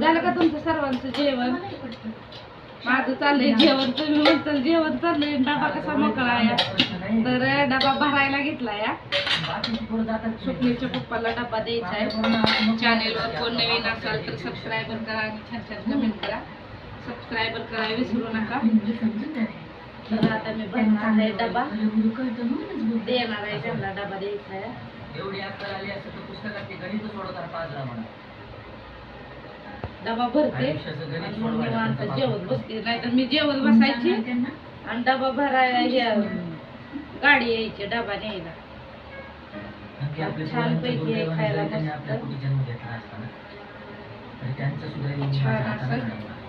झालं का तुमचं सर्वांचं जेवण? माझं चाललंय जेवण तुम्ही म्हणताल जेवण चाललंय. डबा कसा मोकळा या तर डबा भरायला घेतला या स्वप्नीच्या पप्पाला डबा द्यायचा आहे. चॅनेलवर कोण नवीन असाल तर सबस्क्रायबर करा आणि छान छान कमेंट करा. सबस्क्रायबर करायला विसरू नका. तर आता मी भरणार आहे डबा. देणार आहे त्यांना डबा द्यायचा आहे. एवढी अक्कल आली असं तर पुस्तकात ते गणित सोडवताना पाजला म्हणा. डबा भरते. आयुष्याचं गणित आणि मग सोडवायला निवांत त्यांचा जेवत बाप बसते. नाहीतर मी जेवत बसायची. आणि डबा भरायला हे गाडी यायची डबा न्यायला. आणि ते आपल्या छान पोरांचं पैकी दुर्दैवाने खायला जरी त्यांनी मस्त. आपल्या पोटी जन्म घेतला असताना तरी त्यांचं सुद्धा छान माझ्या असं.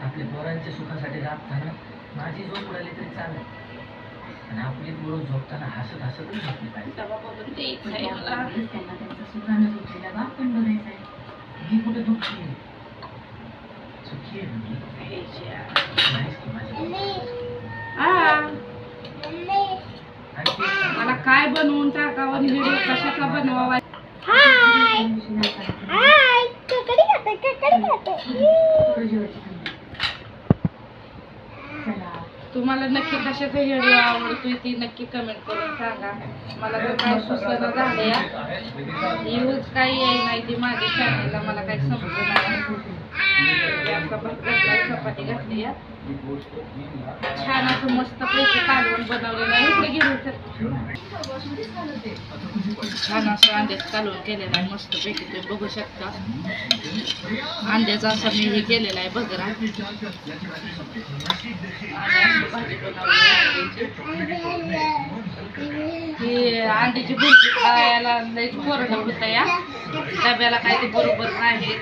आपल्या पोरांच्या सुखासाठी राबताना माझी झोप उडाली तरी चालेल. आणि आपली पोरं झोपताना हसत हसतच झोपली पाहिजे. आहे. मला मी कुठे दुःखी आहे? सुखी आहे मी खायची आहे. नाहीच की माझ्या आ, आणि ते मला काय बनवून टाकावं व्हिडिओ कशाचा बनवावा? तुम्हाला नक्की कशाचा व्हिडिओ आवडतोय ती नक्की कमेंट करून सांगा. मला तर काय सुचना झालं न्यूज काही आहे नाही ती माझ्या चॅनलला मला काही समजलं नाही. चपाती घातली या छान असं मस्त पैकी कालवण बनवलेलं आहे. इकडे घेऊन छान असं अंड्याचं कालवण केलेलं आहे. मस्त पैकी तुम्ही बघू शकता. अंड्याचा असा मी हे केलेला आहे बघरा अंड्याची ही अंड्याची भुर्जी खायला लई कोरडं होतं या. डब्याला काय ते बरोबर नाही.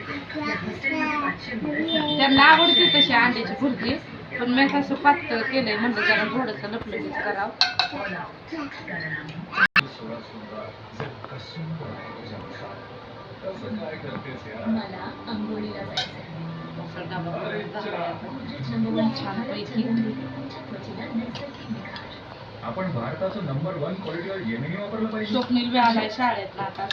त्यांना आवडते तशी अंड्याची भुर्जी पण मी कसं पातळ केलंय म्हणलं जरा थोडंसं लपलपीत करावं. आपण भारताचं नंबर वन क्वालिटीवर जेमिनी वापरलं पाहिजे. स्वप्नील बी आलाय शाळेत आता.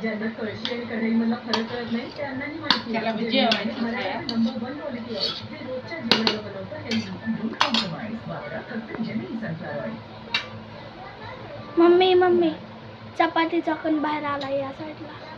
ज्यांना कळशी आणि कढईमधला फरक कळत नाही त्यांनाही माहिती त्याला आहे. मी जेवायचं. नंबर वन क्वालिटी आहे. जे रोजच्या जेवणाला बनवतं हेल्दी डोंट कॉम्प्रोमाइज वापरा फक्त Gemini sunflower oil mummy mummy. चपातीचा कण बाहेर आला या साईडला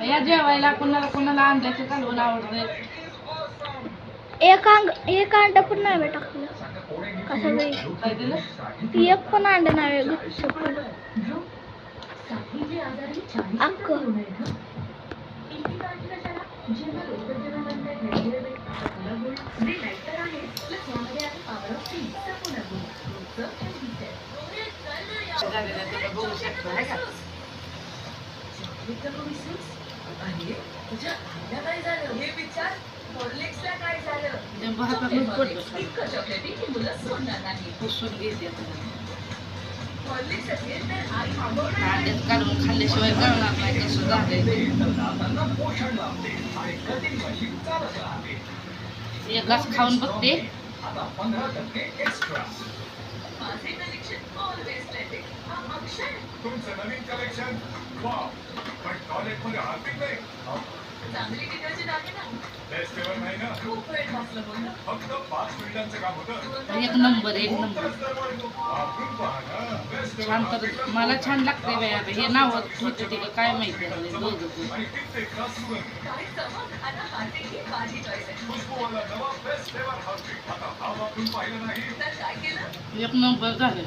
या जेवायला कोणाला कोणाला अंड्याचे कालवण आवडते एक अंग एक अंड पण नाही टाकलं कसं दिलं एक पण अंड नाही तुझ्या आईला काय झालं? हे विचार. हॉर्लिक्सला काय झालं? चॉकलेटी मुलं सोडणार नाही. पुसून घेते अंड्याचं कालवण खाल्ल्याशिवाय कळणार नाही कसं झालंय एक घास खाऊन बघते. आता पंधरा टक्के एक्स्ट्रा माझे कलेक्शन ऑलवेज ट्रेंडिंग हा अक्षय तुमचं नवीन कलेक्शन वाव पण टॉयलेटमध्ये हार्पिक नाही. चांगली डिटर्जंट आहे ना एक नंबर एक नंबर. छान तर मला छान लागते बाई आता. हे नाव होतं ते काय माहिती आहे दोघं एक नंबर झालं.